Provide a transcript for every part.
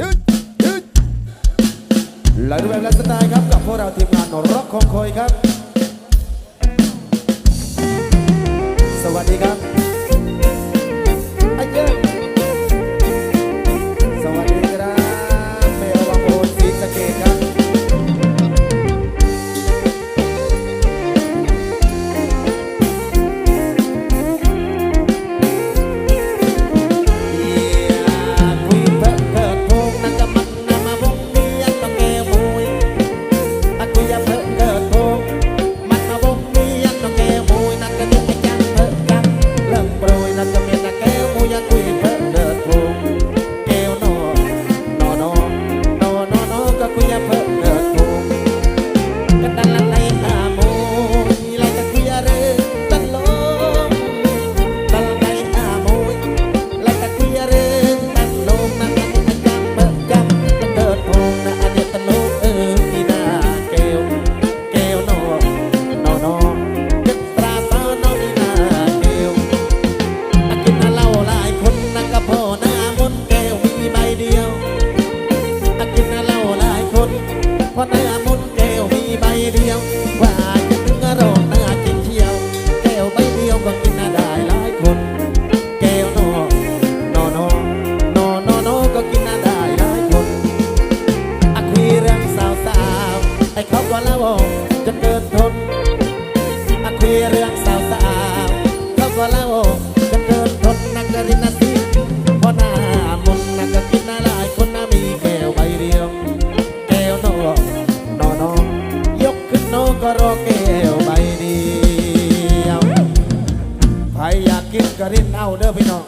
ยุดยุดหลายรูปแบบและสไตล์ครับกับพวกเราทีมงานร็อกคองคอยครับ สวัสดีครับ เขาก็เล่าจนเกินทนอะคุยเรื่องสาวสาวเขาก็เล่าจนเกินทนนักกรินนาทีพอหน้ามนนักกินน่ะหลายคนน่ะมีแก้วใบเดียว แก้วโนโนโนยกขึ้นโนก็รอแก้วใบเดียวไผอยากกินก็รินเอาเด้อพี่น้อง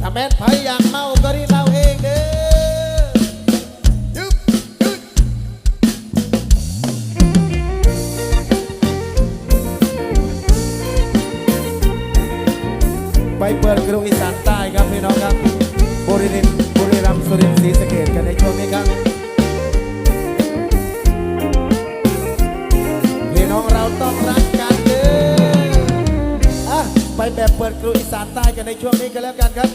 ถ้าแม่นไผอยากเมาก็รินเอา เปิดกรุงอีสานใต้ครับพี่น้องครับบุรีรัมย์บุรีรัมย์สุรินทร์ศรีสะเกดกันในช่วงนี้ครับพี่น้องเราต้องรักกันเด้ออะไปแบบเปิดกรุงอีสานใต้กันในช่วงนี้กันแล้วกันครับ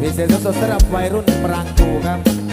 พิเศษสดๆสำหรับวัยรุ่นปรางกูครับ